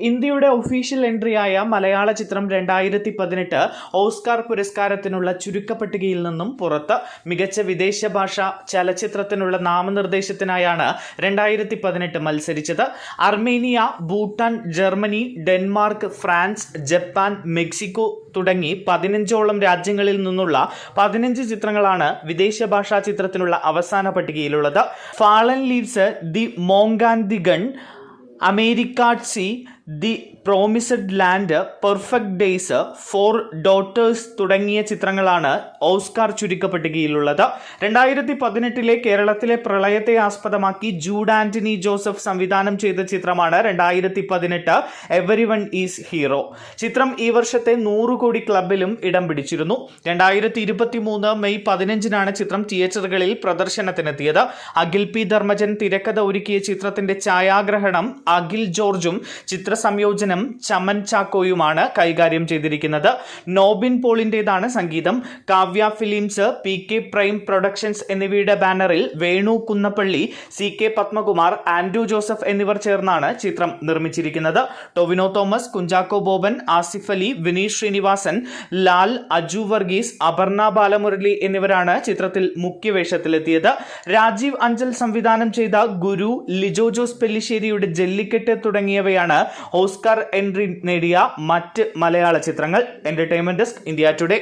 ഇന്ത്യയുടെ ഒഫീഷ്യൽ എൻട്രിയായ മലയാള ചിത്രം രണ്ടായിരത്തി പതിനെട്ട് ഓസ്കാർ പുരസ്കാരത്തിനുള്ള ചുരുക്കപ്പട്ടികയിൽ നിന്നും പുറത്ത് മികച്ച വിദേശ ഭാഷ ചലച്ചിത്രത്തിനുള്ള നാമനിർദ്ദേശത്തിനായാണ് രണ്ടായിരത്തി പതിനെട്ട് മത്സരിച്ചത്. Armenia Bhutan Germany Denmark France Japan Mexico തുടങ്ങി പതിനഞ്ചോളം രാജ്യങ്ങളിൽ നിന്നുള്ള പതിനഞ്ച് ചിത്രങ്ങളാണ് വിദേശ ഭാഷാ ചിത്രത്തിനുള്ള അവസാന പട്ടികയിലുള്ളത്. Fallen leaves the monk and the gun Amerikatsi the promised land perfect days four daughters തുടങ്ങിയ ചിത്രങ്ങളാണ് ഓസ്കാർ ചുരുക്കപ്പട്ടികയിലുള്ളത്. രണ്ടായിരത്തി പതിനെട്ടിലെ കേരളത്തിലെ പ്രളയത്തെ ആസ്പദമാക്കി ജൂഡ് ആന്റണി ജോസഫ് സംവിധാനം ചെയ്ത ചിത്രമാണ് രണ്ടായിരത്തി പതിനെട്ട് എവറി വൺ ഈസ് ഹീറോ. ചിത്രം ഈ വർഷത്തെ നൂറ് കോടി ക്ലബിലും ഇടം പിടിച്ചിരുന്നു. രണ്ടായിരത്തി ഇരുപത്തി മൂന്ന് മെയ് പതിനഞ്ചിനാണ് ചിത്രം തിയേറ്ററുകളിൽ പ്രദർശനത്തിനെത്തിയത്. അഖിൽ പി. ധർമ്മജൻ തിരക്കഥ ഒരുക്കിയ ചിത്രത്തിന്റെ ഛായാഗ്രഹണം അഖിൽ ജോർജും ചിത്ര സംയോജനം ചമൻ ചാക്കോയുമാണ് കൈകാര്യം ചെയ്തിരിക്കുന്നത്. നോബിൻ പോളിന്റെതാണ് സംഗീതം. Kavya films P K prime productions എന്നിവയുടെ ബാനറിൽ വേണു കുന്നപ്പള്ളി സി കെ പത്മകുമാർ ആൻഡ്രൂ ജോസഫ് എന്നിവർ ചേർന്നാണ് ചിത്രം നിർമ്മിച്ചിരിക്കുന്നത്. ടൊവിനോ തോമസ് കുഞ്ചാക്കോ ബോബൻ ആസിഫ് അലി വിനീഷ് ശ്രീനിവാസൻ ലാൽ അജു വർഗീസ് അപർണ ബാലമുരളി എന്നിവരാണ് ചിത്രത്തിൽ മുഖ്യവേഷത്തിലെത്തിയത്. രാജീവ് അഞ്ചൽ സംവിധാനം ചെയ്ത ഗുരു ലിജോ ജോസ് പെല്ലിശ്ശേരിയുടെ ജെല്ലിക്കെട്ട് തുടങ്ങിയവയാണ് ഓസ്കാർ എൻട്രി നേടിയ മറ്റ് മലയാള ചിത്രങ്ങൾ എന്റർടൈൻമെന്റ് ഡെസ്ക് ഇന്ത്യ ടുഡേ